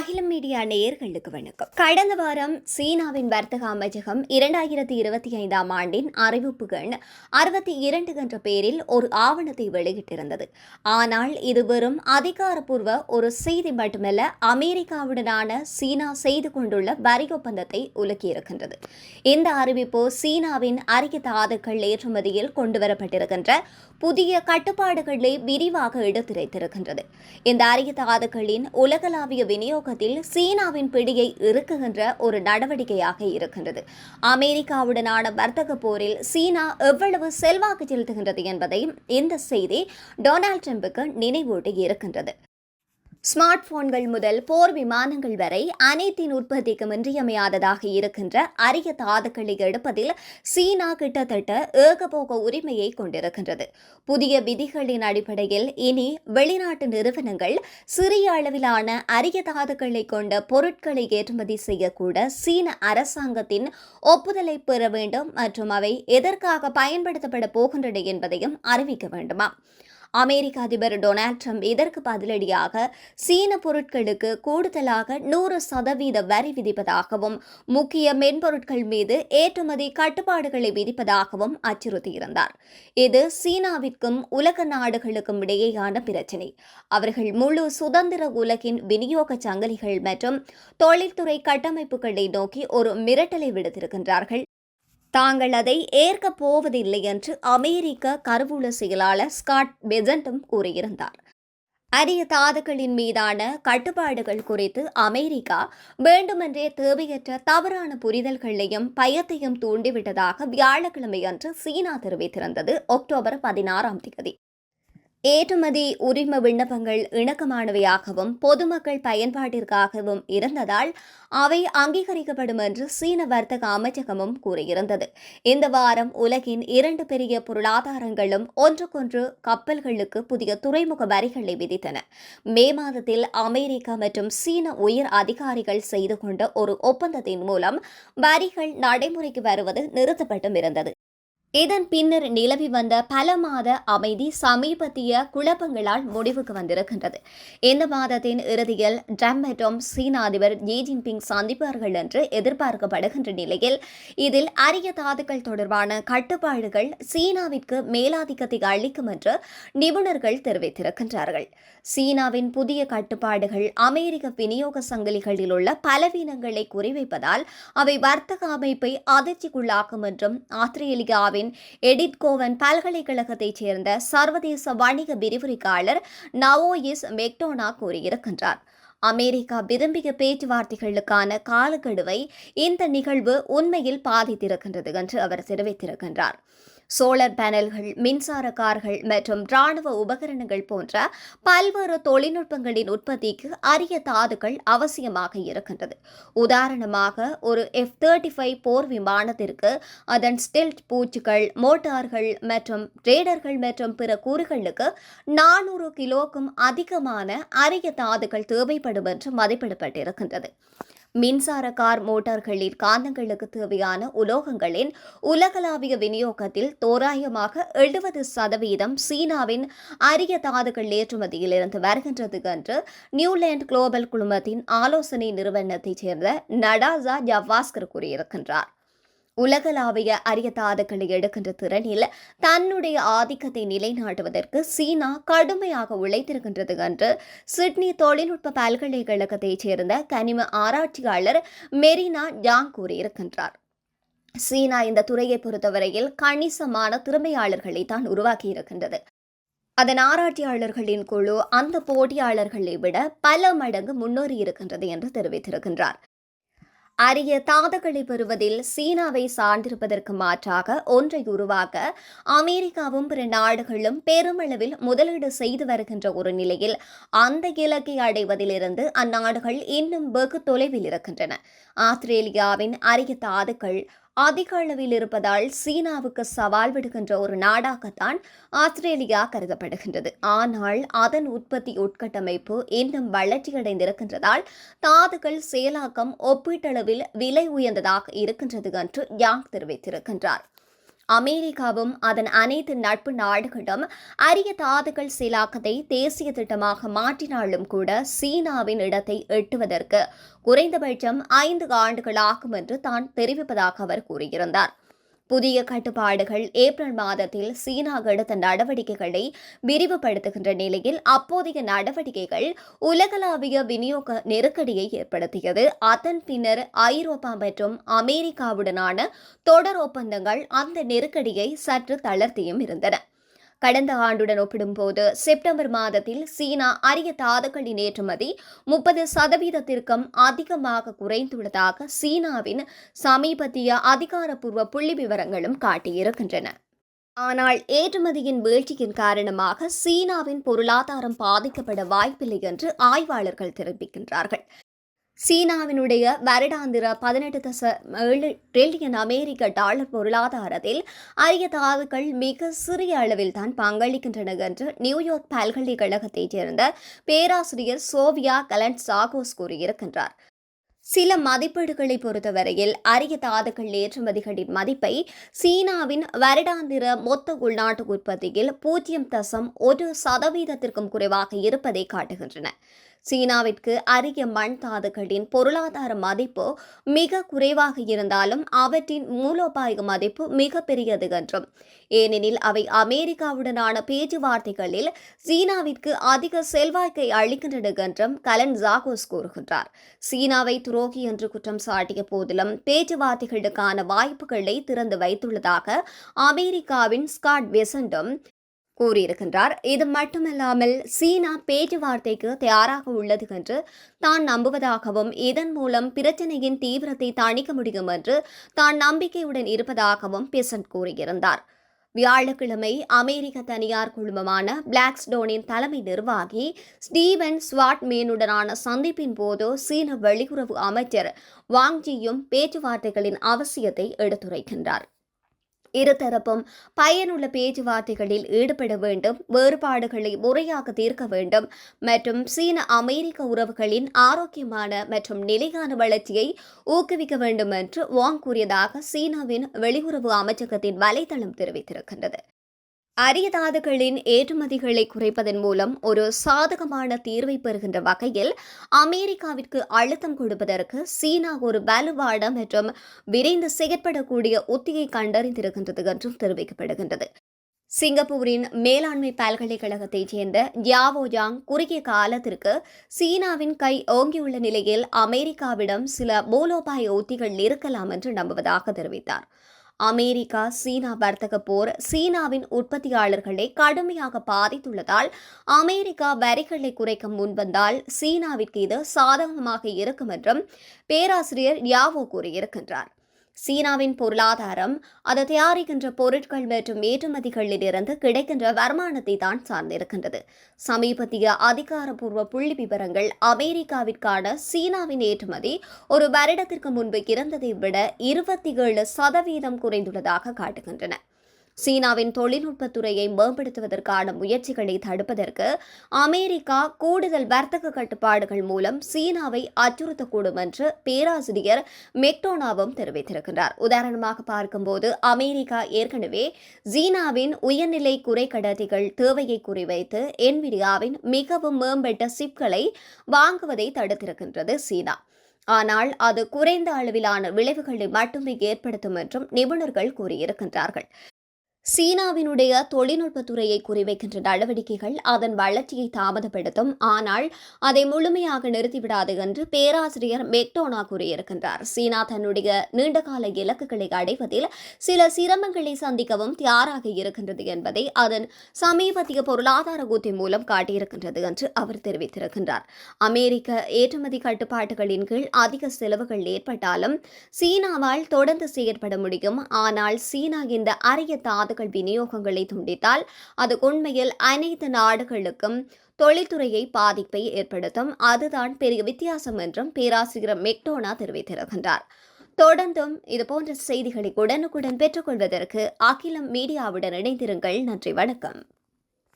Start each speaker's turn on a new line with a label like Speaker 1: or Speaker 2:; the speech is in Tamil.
Speaker 1: அகிலம் மீடியா நேயர்களுக்கு வணக்கம். கடந்த வாரம் சீனாவின் வர்த்தக அமைச்சகம் இரண்டாயிரத்தி இருபத்தி ஐந்தாம் ஆண்டின் அறிவிப்புகள் அறுபத்தி இரண்டு என்ற பெயரில் ஒரு ஆவணத்தை வெளியிட்டிருந்தது. ஆனால் இது வெறும் அதிகாரப்பூர்வ ஒரு செய்தி மட்டுமல்ல அமெரிக்காவுடனான சீனா செய்து கொண்டுள்ள வரி ஒப்பந்தத்தை உலக்கியிருக்கின்றது. இந்த அறிவிப்பு சீனாவின் அரிய தாதுக்கள் ஏற்றுமதியில் கொண்டுவரப்பட்டிருக்கின்ற புதிய கட்டுப்பாடுகளை விரிவாக எடுத்துரைத்திருக்கின்றது. இந்த அரிய தாதுக்களின் உலகளாவிய விநியோகத்தில் சீனாவின் பிடியை இறுக்குகின்ற ஒரு நடவடிக்கையாக இருக்கின்றது. அமெரிக்காவுடனான வர்த்தக போரில் சீனா எவ்வளவு செல்வாக்கு செலுத்துகின்றது என்பதையும் இந்த செய்தி டொனால்ட் ட்ரம்புக்கு நினைவூட்டி இருக்கின்றது. ஸ்மார்ட் போன்கள் முதல் போர் விமானங்கள் வரை அனைத்தின் உற்பத்திக்கும் இன்றியமையாததாக இருக்கின்ற அரிய தாதுக்களை எடுப்பதில் சீனா கிட்டத்தட்ட ஏகபோக உரிமையை கொண்டிருக்கின்றது. புதிய விதிகளின் அடிப்படையில் இனி வெளிநாட்டு நிறுவனங்கள் சிறிய அளவிலான அரிய தாதுக்களை கொண்ட பொருட்களை ஏற்றுமதி செய்யக்கூட சீன அரசாங்கத்தின் ஒப்புதலை பெற வேண்டும் மற்றும் அவை எதற்காக பயன்படுத்தப்பட போகின்றன என்பதையும் அறிவிக்க வேண்டுமா அமெரிக்க அதிபர் டொனால்ட் ட்ரம்ப் இதற்கு பதிலடியாக சீன பொருட்களுக்கு கூடுதலாக நூறு சதவீத வரி விதிப்பதாகவும் முக்கிய மென்பொருட்கள் மீது ஏற்றுமதி கட்டுப்பாடுகளை விதிப்பதாகவும் அச்சுறுத்தியிருந்தார். இது சீனாவிற்கும் உலக நாடுகளுக்கும் இடையேயான பிரச்சினை. அவர்கள் முழு சுதந்திர உலகின் விநியோக சங்கிலிகள் மற்றும் தொழில்துறை கட்டமைப்புகளை நோக்கி ஒரு மிரட்டலை விடுத்திருக்கின்றார்கள். தாங்கள் அதை ஏற்கப் போவதில்லை என்று அமெரிக்க கருவூல செயலாளர் ஸ்காட் பெசண்டும் கூறியிருந்தார். அரிய தாதுக்களின் மீதான கட்டுப்பாடுகள் குறித்து அமெரிக்கா வேண்டுமென்றே தேவையற்ற தவறான புரிதல்களையும் பயத்தையும் தூண்டிவிட்டதாக வியாழக்கிழமை அன்று சீனா தெரிவித்திருந்தது. அக்டோபர் பதினாறாம் தேதி. ஏற்றுமதி உரிம விண்ணப்பங்கள் இணக்கமானவையாகவும் பொதுமக்கள் பயன்பாட்டிற்காகவும் இருந்ததால் அவை அங்கீகரிக்கப்படும் என்று சீன வர்த்தக அமைச்சகமும் கூறியிருந்தது. இந்த வாரம் உலகின் இரண்டு பெரிய பொருளாதாரங்களும் ஒன்றுக்கொன்று கப்பல்களுக்கு புதிய துறைமுக வரிகளை விதித்தன. மே மாதத்தில் அமெரிக்கா மற்றும் சீன உயர் அதிகாரிகள் செய்து கொண்ட ஒரு ஒப்பந்தத்தின் மூலம் வரிகள் நடைமுறைக்கு வருவது நிறுத்தப்பட்டும் இருந்தது. இதன் பின்னர் நிலவி வந்த பல மாத அமைதி சமீபத்திய குழப்பங்களால் முடிவுக்கு வந்திருக்கின்றது. இந்த மாதத்தின் இறுதியில் ட்ரம்ப் சீன அதிபர் ஜி ஜின்பிங் சந்திப்பார்கள் என்று எதிர்பார்க்கப்படுகின்ற நிலையில் இதில் அரிய தாதுக்கள் தொடர்பான கட்டுப்பாடுகள் சீனாவிற்கு மேலாதிக்கத்தை அளிக்கும் என்று நிபுணர்கள் தெரிவித்திருக்கின்றார்கள். சீனாவின் புதிய கட்டுப்பாடுகள் அமெரிக்க விநியோக சங்கிலிகளில் உள்ள பலவீனங்களை குறிவைப்பதால் அவை வர்த்தக அமைப்பை அதிர்ச்சிக்குள்ளாக்கும் என்றும் ஆஸ்திரேலியாவின் இந்தியாவின் எடித் கோவன் பல்கலைக்கழகத்தைச் சேர்ந்த சர்வதேச வணிக விரிவுரைக்காளர் நவோயிஸ் மெக்டோனா கூறியிருக்கின்றார். அமெரிக்கா விரும்பிய பேச்சுவார்த்தைகளுக்கான காலக்கெடுவை இந்த நிகழ்வு உண்மையில் பாதித்திருக்கின்றது என்று அவர் தெரிவித்திருக்கின்றார். சோலார் பேனல்கள் மின்சார கார்கள் மற்றும் ராணுவ உபகரணங்கள் போன்ற பல்வேறு தொழில்நுட்பங்களின் உற்பத்திக்கு அரிய தாதுக்கள் அவசியமாக இருக்கின்றது. உதாரணமாக ஒரு எஃப் தேர்ட்டி ஃபைவ் போர் விமானத்திற்கு அதன் ஸ்டில்ட் பூச்சுகள் மோட்டார்கள் மற்றும் ரேடர்கள் மற்றும் பிற கூறுகளுக்கு நானூறு கிலோக்கும் அதிகமான அரிய தாதுக்கள் தேவைப்படும் என்று மதிப்பிடப்பட்டிருக்கின்றது. மின்சார கார் மோட்டார்களின் காந்தங்களுக்கு தேவையான உலோகங்களின் உலகளாவிய விநியோகத்தில் தோராயமாக எழுபது சதவீதம் சீனாவின் அரிய தாதுகள் ஏற்றுமதியிலிருந்து வருகின்றது என்று நியூலேண்ட் குளோபல் குழுமத்தின் ஆலோசனை நிறுவனத்தைச் சேர்ந்த நடாசா ஜவாஸ்கர் கூறியிருக்கின்றார். உலகளாவிய அரியதாதுகளை எடுக்கின்ற திறனில் தன்னுடைய ஆதிக்கத்தை நிலைநாட்டுவதற்கு சீனா கடுமையாக உழைத்திருக்கின்றது என்று சிட்னி தொழில்நுட்ப பல்கலைக்கழகத்தைச் சேர்ந்த கனிம ஆராய்ச்சியாளர் மெரினா ஜாங் கூறியிருக்கின்றார். சீனா இந்த துறையை பொறுத்தவரையில் கணிசமான திறமையாளர்களை தான் உருவாக்கியிருக்கின்றது. அதன் ஆராய்ச்சியாளர்களின் குழு அந்த போட்டியாளர்களை விட பல மடங்கு முன்னேறி இருக்கின்றது என்று தெரிவித்திருக்கின்றார். அரிய தாதுகளை பெறுவதில் சீனாவை சார்ந்திருப்பதற்கு மாற்றாக ஒன்றை உருவாக்க அமெரிக்காவும் பிற நாடுகளும் பெருமளவில் முதலீடு செய்து வருகின்ற ஒரு நிலையில் அந்த இலக்கை அடைவதிலிருந்து அந்நாடுகள் இன்னும் வெகு தொலைவில் இருக்கின்றன. ஆஸ்திரேலியாவின் அரிய தாதுக்கள் அதிக அளவில் இருப்பதால் சீனாவுக்கு சவால் விடுகின்ற ஒரு நாடாகத்தான் ஆஸ்திரேலியா கருதப்படுகின்றது. ஆனால் அதன் உற்பத்தி உட்கட்டமைப்பு இன்னும் வளர்ச்சியடைந்திருக்கின்றதால் தாதுகள் செயலாக்கம் ஒப்பீட்டளவில் விலை உயர்ந்ததாக இருக்கின்றது என்று யாங் தெரிவித்திருக்கின்றார். அமெரிக்காவும் அதன் அனைத்து நட்பு நாடுகளும் அரிய தாதுகள் செயலாக்கத்தை தேசிய திட்டமாக மாற்றினாலும் கூட சீனாவின் இடத்தை எட்டுவதற்கு குறைந்தபட்சம் ஐந்து ஆண்டுகள் ஆகும் என்று தான் தெரிவிப்பதாக அவர் கூறியிருந்தார். புதிய கட்டுப்பாடுகள் ஏப்ரல் மாதத்தில் சீனா எடுத்த நடவடிக்கைகளை விரிவுபடுத்துகின்ற நிலையில் அப்போதைய நடவடிக்கைகள் உலகளாவிய விநியோக நெருக்கடியை ஏற்படுத்தியது. அதன் பின்னர் ஐரோப்பா மற்றும் அமெரிக்காவுடனான தொடர் ஒப்பந்தங்கள் அந்த நெருக்கடியை சற்று தளர்த்தியும் இருந்தன. கடந்த ஆண்டுடன் ஒப்பிடும்போது செப்டம்பர் மாதத்தில் சீனா அரிய தாதுக்களின் ஏற்றுமதி முப்பது சதவீதத்திற்கும் அதிகமாக குறைந்துள்ளதாக சீனாவின் சமீபத்திய அதிகாரப்பூர்வ புள்ளி விவரங்களும் காட்டியிருக்கின்றன. ஆனால் ஏற்றுமதியின் வீழ்ச்சியின் காரணமாக சீனாவின் பொருளாதாரம் பாதிக்கப்பட வாய்ப்பில்லை என்று ஆய்வாளர்கள் தெரிவிக்கின்றார்கள். சீனாவினுடைய வருடாந்திர பதினெட்டு தச ஏழு ட்ரில்லியன் அமெரிக்க டாலர் பொருளாதாரத்தில் அரிய தாதுக்கள் மிக சிறிய அளவில் தான் பங்களிக்கின்றன என்று நியூயார்க் பல்கலைக்கழகத்தைச் சேர்ந்த பேராசிரியர் சோவியா கலண்ட் சாகோஸ் கூறியிருக்கின்றார். சில மதிப்பீடுகளை பொறுத்தவரையில் அரிய தாதுக்கள் ஏற்றுமதிகளின் மதிப்பை சீனாவின் வருடாந்திர மொத்த உள்நாட்டு உற்பத்தியில் பூஜ்ஜியம் தசம் ஒரு சதவீதத்திற்கும் குறைவாக இருப்பதை காட்டுகின்றன. சீனாவிற்கு அரிய மண் தாதுகளின் பொருளாதார மதிப்பு மிக குறைவாக இருந்தாலும் அவற்றின் மூலோபாய மதிப்பு மிக பெரியது என்றும். ஏனெனில் அவை அமெரிக்காவுடனான பேச்சுவார்த்தைகளில் சீனாவிற்கு அதிக செல்வாக்கை அளிக்கின்றன என்றும் கலன் ஜாகோஸ் கூறுகின்றார். சீனாவை துரோகி என்று குற்றம் சாட்டிய போதிலும் பேச்சுவார்த்தைகளுக்கான வாய்ப்புகளை திறந்து வைத்துள்ளதாக அமெரிக்காவின் ஸ்காட் வெசண்டும் கூறியிருக்கின்றார். இது மட்டுமல்லாமல் சீனா பேச்சுவார்த்தைக்கு தயாராக உள்ளது என்று தான் நம்புவதாகவும் இதன் மூலம் பிரச்சனையின் தீவிரத்தை தணிக்க முடியும் என்று தான் நம்பிக்கையுடன் இருப்பதாகவும் பிசன்ட் கூறியிருந்தார். வியாழக்கிழமை அமெரிக்க தனியார் குழுமமான பிளாக்ஸ்டோனின் தலைமை நிர்வாகி ஸ்டீவன் ஸ்வாட்மேனுடனான சந்திப்பின் போது சீன வெளியுறவு அமைச்சர் வாங்ஜியும் பேச்சுவார்த்தைகளின் அவசியத்தை எடுத்துரைக்கின்றார். இருதரப்பும் பயனுள்ள பேச்சுவார்த்தைகளில் ஈடுபட வேண்டும் வேறுபாடுகளை முறையாக தீர்க்க வேண்டும். மற்றும் சீன அமெரிக்க உறவுகளின் ஆரோக்கியமான மற்றும் நிலையான வளர்ச்சியை ஊக்குவிக்க வேண்டும் என்று வாங் கூறியதாக சீனாவின் வெளியுறவு அமைச்சகத்தின் வலைதளம் தெரிவித்திருக்கின்றது. அரிய தாதுகளின் ஏற்றுமதிகளை குறைப்பதன் மூலம் ஒரு சாதகமான தீர்வை பெறுகின்ற வகையில் அமெரிக்காவிற்கு அழுத்தம் கொடுப்பதற்கு சீனா ஒரு வலுவான மற்றும் விரைந்து செயற்படக்கூடிய உத்தியை கண்டறிந்திருக்கின்றது என்றும் தெரிவிக்கப்படுகின்றது. சிங்கப்பூரின் மேலாண்மை பல்கலைக்கழகத்தைச் சேர்ந்த கியாவோஜாங் குறுகிய காலத்திற்கு சீனாவின் கை ஓங்கியுள்ள நிலையில் அமெரிக்காவிடம் சில மூலோபாய உத்திகள் இருக்கலாம் என்று நம்புவதாக தெரிவித்தார். அமெரிக்கா சீனா வர்த்தக போர் சீனாவின் உற்பத்தியாளர்களை கடுமையாக பாதித்துள்ளதால் அமெரிக்கா வரிகளை குறைக்க முன்வந்தால் சீனாவிற்கு இது சாதகமாக இருக்கும் என்றும் பேராசிரியர் யாவோ கூறியிருக்கின்றார். சீனாவின் பொருளாதாரம் அது தயாரிக்கின்ற பொருட்கள் மற்றும் ஏற்றுமதிகளில் இருந்து கிடைக்கின்ற வருமானத்தை தான் சார்ந்திருக்கின்றது. சமீபத்திய அதிகாரப்பூர்வ புள்ளி விவரங்கள் அமெரிக்காவிற்கான சீனாவின் ஏற்றுமதி ஒரு வருடத்திற்கு முன்பு இருந்ததை விட இருபத்தி ஏழு சதவீதம் குறைந்துள்ளதாக காட்டுகின்றன. சீனாவின் தொழில்நுட்பத்துறையை மேம்படுத்துவதற்கான முயற்சிகளை தடுப்பதற்கு அமெரிக்கா கூடுதல் வர்த்தக கட்டுப்பாடுகள் மூலம் சீனாவை அச்சுறுத்தக்கூடும் என்று பேராசிரியர் மெக்டோனாவும் தெரிவித்திருக்கிறார். உதாரணமாக பார்க்கும்போது அமெரிக்கா ஏற்கனவே சீனாவின் உயர்நிலை குறைக்கடத்திகள் தேவையை குறிவைத்து என்விடியாவின் மிகவும் மேம்பட்ட சிப்களை வாங்குவதை தடுத்திருக்கின்றது சீனா. ஆனால் அது குறைந்த அளவிலான விளைவுகளை மட்டுமே ஏற்படுத்தும் என்றும் நிபுணர்கள் கூறியிருக்கின்றார்கள். சீனாவினுடைய தொழில்நுட்பத்துறையை குறிவைக்கின்ற நடவடிக்கைகள் அதன் வளர்ச்சியை தாமதப்படுத்தும். ஆனால் அதை முழுமையாக நிறுத்திவிடாது என்று பேராசிரியர் மெக்டோனா கூறியிருக்கின்றார். சீனா தன்னுடைய நீண்டகால இலக்குகளை அடைவதில் சில சிரமங்களை சந்திக்கவும் தயாராக இருக்கின்றது என்பதை அதன் சமீபத்திய பொருளாதார கூத்தி மூலம் காட்டியிருக்கின்றது என்று அவர் தெரிவித்திருக்கின்றார். அமெரிக்க ஏற்றுமதி கட்டுப்பாடுகளின் கீழ் அதிக செலவுகள் ஏற்பட்டாலும் சீனாவால் தொடர்ந்து செயற்பட முடியும். ஆனால் சீனா இந்த அரிய நாடுகள் விநியோகங்களை துண்டித்தால் அது உண்மையில் அனைத்து நாடுகளுக்கும் தொழில்துறையை பாதிப்பை ஏற்படுத்தும். அதுதான் பெரிய வித்தியாசம் என்றும் பேராசிரியர் மெக்டோனா தெரிவித்திருக்கின்றார். தொடர்ந்தும் இதுபோன்ற செய்திகளை உடனுக்குடன் பெற்றுக்கொள்வதற்கு அகிலம் மீடியாவுடன் இணைந்திருங்கள். நன்றி வணக்கம்.